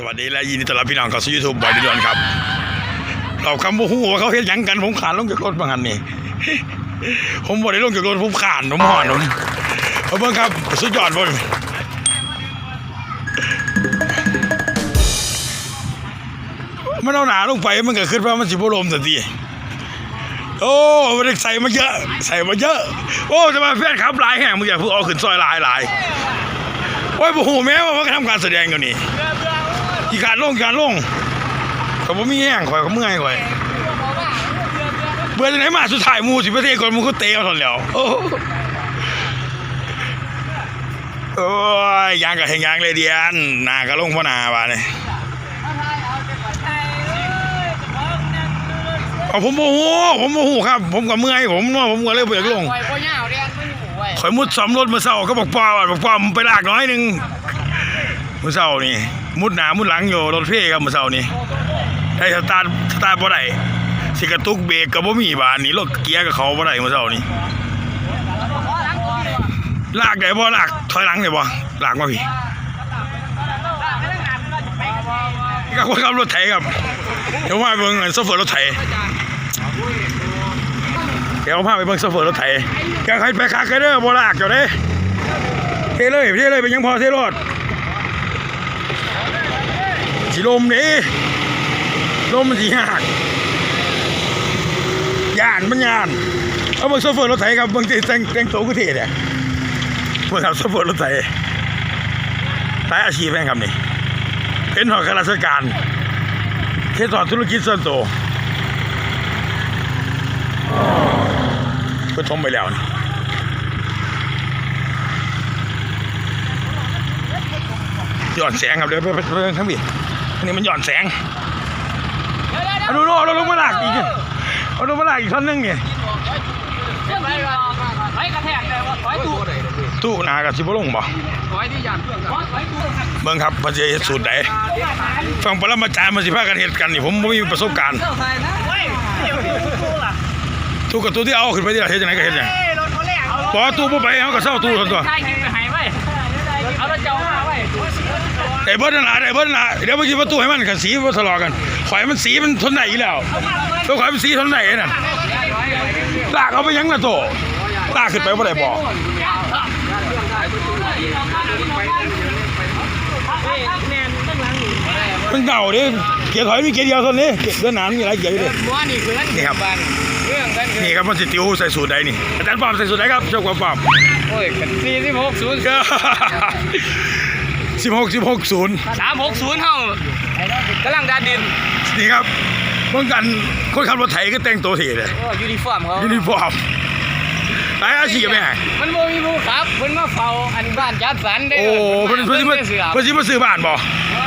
สวัสดีและยินดีต้อนรับพี่น้องเข้าสู่ยูทูบบอยดิดอนครับเราคำว่าหูว่าเขาเห็นยังกันผมขานลงจากรถบางอันนี่ผมบ่ได้ลงจากรถผมขานผมห่อนผมเอาเบิ่งครับสุดยอดบ่มันเอาหนาลงไปมันก็ขึ้นเพราะมันสิบลมสันทีโอ้มันได้ใส่มาเยอะ ใส่มาเยอะ โอ้จะมาแฟนครับหลายแห่งมึงอย่าเพิ่งเอาขึ้นซอยหลายหลายโอ้ยบ่ฮู้แม้ว่ามันก็ทำการแสดงกันนี่ อีการลงอีการลงก็บ่มีแห้งข่อยก็เมื่อยข่อยเบื่อจังไหนมาสุดท้ายมูสิประเทศก่อนมึงก็เตะเอาทนแล้วโอ้ยยางกับแหงยางเลยเดียนหน้าก็ลงพ่อนาบาดนี่เอาผมโมโหผมโมโหครับ ผมก็เมื่อยผมว่าผมก็เลยเบื่อลงปล่อยพ่อยาวเรียนไม่หูไว้ข่อยมุดสำรถมาเศร้าก็บอกป้าวบอกป้ามไปลากน้อยหนึงมือเศร้านี่ มุดหนามุดหลังอยู่รถเพ่ครับมือเศร้านี่ได้สตาร์ทสตาร์ทบ่ได้สิกระตุกเบรกก็บ่มีบานนี่รถเกียร์กับเขาบ่ได้มือเศร้านี่ลากได้บ่ลากถอยหลังได้บ่ลากมาพี่ก็คนขับรถไถครับเดี๋ยวมาเบิ่งโซเฟอร์รถไถเดี๋ยวพาไปเบิ่งโซเฟอร์รถไถแกใครไปคาเกเด้อบ่ลากเจ้าเด้เทเลยเทเลยเป็นยังพอเทรถ สิลมนี่ลมมันสิหักย่านมันย่าน เอาเบิ่งโซเฟอร์รถไถครับเบิ่งที่แต่งแต่งตัวกูเท่เนี่ยเบิ่งครับโซเฟอร์รถไถหลายอาชีพแม่งครับนี่ เป็นหอข้าราชการเทศอนธุรกิจส่วนตัวก็ทมไปแล้วนี่ย้อนแสงครับเดี๋ยวไปไปไปทั้งบี อันนี้มันย้อนแสงเอาดูดูเอาลงมาหลากอีกเอาลงมาหลากอีกท่อนหนึงนี่ไปไปกระแทกเลยว่าถอยตู้ตู้หนากับสิบลงบ่ถอยที่ยานเครื่องถอยตู้เบิ่งครับมันจะเฮ็ดสูตรใดฟังปรมาจารย์มันสิพากันเฮ็ดกันนี่ผมบ่มีประสบการณ์เจ้าไทยนะเฮ้ยตู้ล่ะตู้กับตู้ที่เอาขึ้นไปที่ละเฮ็ดจังไดก็เฮ็ดจังเฮ้ยรถเขาแรกเอาบ่ตู้บ่ไปเอาก็เซาตู้ซั่นตัวใช่กินไปหายไว้เอารถเจ้ามาไว้ ไอ้เบิดนั่นล่ะไอ้เบิดนั่นล่ะเดี๋ยวบ่สิประตูให้มันกันสีบ่ทะเลาะกันข่อยมันสีมันทนได้อยู่แล้วตัวข่อยมันสีทนได้นั่นลากเอาไปยังล่ะโตลากขึ้นไปบ่ได้บ่แน่นตั้งหลังหนูมันเก่าดิเกียร์ถอยมีเกียร์เดียวเท่านี้เดินหน้ามีหลายเกียร์อยู่ดิม้วนนี่คือนี่ครับบ้านเรื่องกันนี่ครับมันสิติวใส่สูตรใดนี่อาจารย์ปอมใส่สูตรใดครับเจ้าความปอมโอ้ยกันสี่สิบหกศูนย์ก็ สิบหกสิบหกศูนย์สามหกศูนย์เท่ากำลังดาดินนี่ครับเมื่อกันคนขับรถไถก็แต่งตัวเท่เลยโอ้ยูนิฟอร์มเขายูนิฟอร์มหลายอาชีพแม่มันโมมีผู้ขับเพิ่นมาเฝ้าอันบ้านจัดสรรได้โอ้เพิ่นเพิ่นสิมาเสือเพิ่นสิมาซื้อบ้านบ่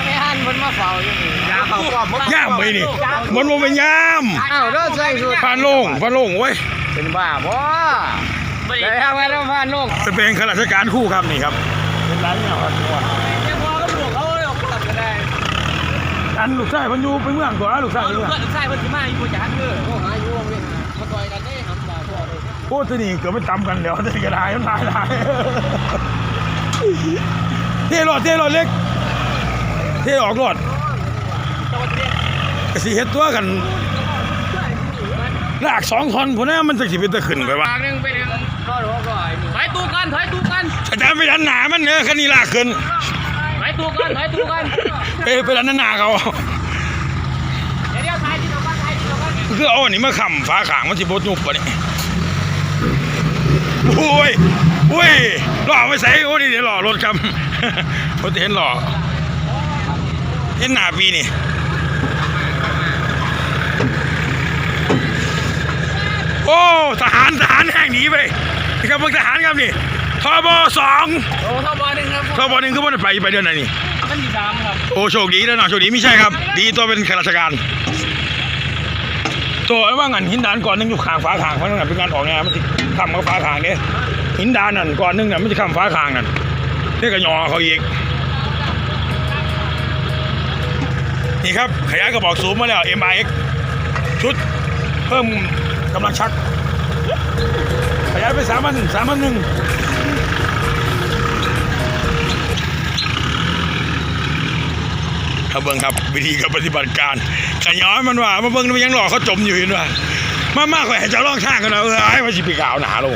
ไม่หันเพิ่นมาเฝ้าอยู่นี่ยาเฝ้าความย่ามไปนี่มันบ่เป็นย่ามอ้าวเด้อใส่สุดผ่านโลงผ่านโลงเว้ยเป็นบ้าบ่ได้ทำไมต้องผ่านโลกเป็นเป็นข้าราชการคู่ครับนี่ครับเป็นร้านเนี่ยครับ ยังพอก็บวกเขาเลยออกกลับก็ได้ อันลูกชายเพิ่นอยู่ไปเมืองตัวลูกชายเอาอยู่ลูกเมืองเพื่อนใส่เพิ่นสิมาอยู่จังเด้อโอ้หาอยู่วงเวียนมาต่อยกันได้ครับบ่าพ่อเลยโอ้ตัวนี้เกือบไปตำกันแล้วแต่กระดายมันตายตายเท่รถเท่รถเล็ก เท่ออกรถก็สิเฮ็ดตัวกันลากสองท่อนพุ่นนะมันจะสิเป็นตะขึ้นไปว่าทางนึงไปถึงรอดหัวก่อยถอยตู้กันถอยตู้กันอาจารย์ไปดันหนามันเด้อคันนี้ลากขึ้นถอยตู้กันถอยตู้กัน ไปไปดันหนาเขาเดี๋ยวเดี๋ยวถ่ายที่เรากันถ่ายที่เรากันคือเอาอันนี้มาค้ำฝาขางมันสิบ่ยุบปะนี่โอ้ยโอ้ยล้อไปใส่โอ้นี่เดี๋ยวล้อรถครับบ่เห็นล้อเห็นหน้าปีนี่โอ้ทหารทหารแห่งหนีไปนี่ครับพวกทหารครับนี่ทบสองโอ้ท่อบอลหนึ่งครับทบหนึ่งคือว่าไปไปเดือนไหนนี่ มันที่สามครับโอ้โชคดีแล้วนะโชคดีไม่ใช่ครับ ดีตัวเป็นข้าราชการ ตัวไอ้ว่างันหินดานก่อนหนึงอยู่ข้างฝาทางเพราะนั่นนะเป็นงานออกงานมันจะข้ามกับฝาทางเนี่ยหินดานนั่นก่อนหนึงน่ะมันจะข้ามฝาทางนั่นนี่ก็ยอเขาอีกนี่ครับขยายกระบอกสูงมาแล้ว MIX ชุดเพิ่มกำลังชัก ขยายไปสามพันสามพันหนึ่ง ครับเบิ้งครับวิธีการปฏิบัติการขย้อยมันว่ามาเบิ้งมันยังหลอกเขาจมอยู่เห็นว่ามามากกว่าจะล่องข้างกันเอาเออไอ้ว่าสิปีกาวหนาลง